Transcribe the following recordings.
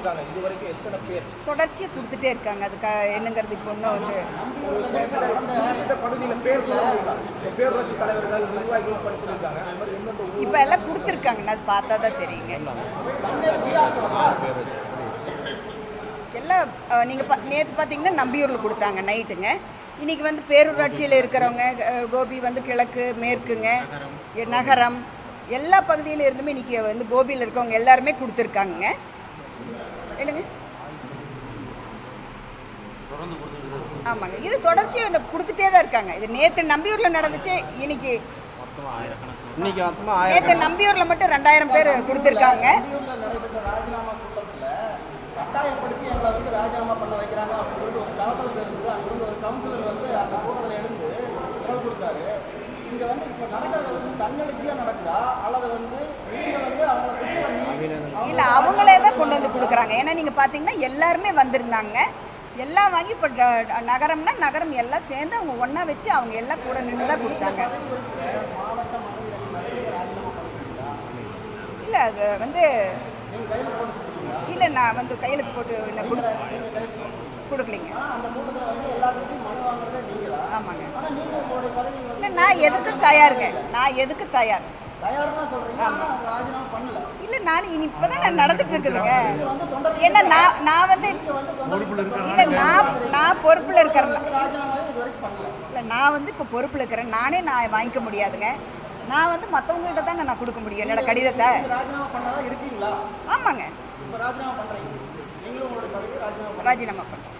கொடுத்துருக்காங்க. இது வரைக்கும் எத்தனை பேர்? தொடர்ச்சியாக கொடுத்துட்டே இருக்காங்க. அதுக்கு என்னங்கிறது இப்போ இன்னும் வந்து பகுதியில் பேர் சொல்ல முடியுமா? இந்த பேரூராட்சி தலைவர்கள் நிர்வாகிகள் பணி சொல்லியிருக்காங்க இப்போ எல்லாம் கொடுத்துருக்காங்க. அது பார்த்தா தான் தெரியுங்க. எல்லாம் நீங்கள் பா நேற்று பார்த்தீங்கன்னா நம்பியூரில் கொடுத்தாங்க நைட்டுங்க. இன்றைக்கி வந்து பேரூராட்சியில் இருக்கிறவங்க கோபி வந்து கிழக்கு மேற்குங்க நகரம். எல்லா பகுதியில இருந்துமே இன்றைக்கி வந்து கோபியில் இருக்கவங்க எல்லாருமே கொடுத்துருக்காங்க என்னங்க ஆமாங்க. இது தொடர்ச்சியாக கொடுத்துட்டே தான் இருக்காங்க. இது நேற்று நம்பியூரில் நடந்துச்சு இன்னைக்கு இன்னைக்கு மொத்தமாக நேற்று நம்பியூரில் மட்டும் ரெண்டாயிரம் பேர் கொடுத்துருக்காங்க. இங்கே வந்து இப்போ நடக்கிறது வந்து தன்னெழுச்சியாக நடக்குதா? அல்லது வந்து நீங்கள் வந்து அவங்கள புஷ் பண்ணி இல்லை அவங்களே தான் கொண்டு வந்து கொடுக்குறாங்க. ஏன்னா நீங்கள் பார்த்தீங்கன்னா எல்லாருமே வந்திருந்தாங்க. எல்லாம் வாங்கி இப்போ நகரம்னா நகரம் எல்லாம் சேர்ந்து அவங்க ஒன்றா வச்சு அவங்க எல்லாம் கூட நின்று தான் கொடுத்தாங்க. இல்லை அது வந்து இல்லை நான் வந்து கையெழுத்து போட்டு என்ன கொடு கொடுக்கலைங்க. ஆமாங்க. இல்லை நான் எதுக்கு தயாருங்க நான் எதுக்கு தயார்? இல்லை நான் இனி இப்போ தான் நான் நடந்துட்டு இருக்குதுங்க ஏன்னா நான் நான் வந்து இல்லை நான் நான் பொறுப்பில் இருக்கிறேன். இல்லை நான் வந்து இப்போ பொறுப்பில் இருக்கிறேன். நானே நான் வாங்கிக்க முடியாதுங்க. நான் வந்து மற்றவங்ககிட்ட தாங்க நான் கொடுக்க முடியும் என்னோட கடிதத்தை. ஆமாங்க. ராஜினாமா பண்ணுறேன்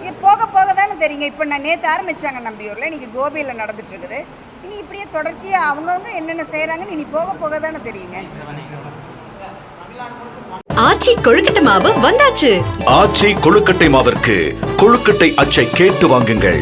இது போக போக தானே தெரியுங்க. இப்போ நான் நேற்று ஆரம்பிச்சாங்க நம்பியூரில் இன்னைக்கு கோபியில் நடந்துட்டு இருக்குது. இனி இப்படியே தொடர்ச்சியாக அவங்கவுங்க என்னென்ன செய்கிறாங்கன்னு இனி போக போக தானே தெரியுங்க. ஆச்சி கொழுக்கட்டை மாவு வந்தாச்சு. ஆச்சி கொழுக்கட்டை மாவிற்கு கொழுக்கட்டை அச்சை கேட்டு வாங்குங்கள்.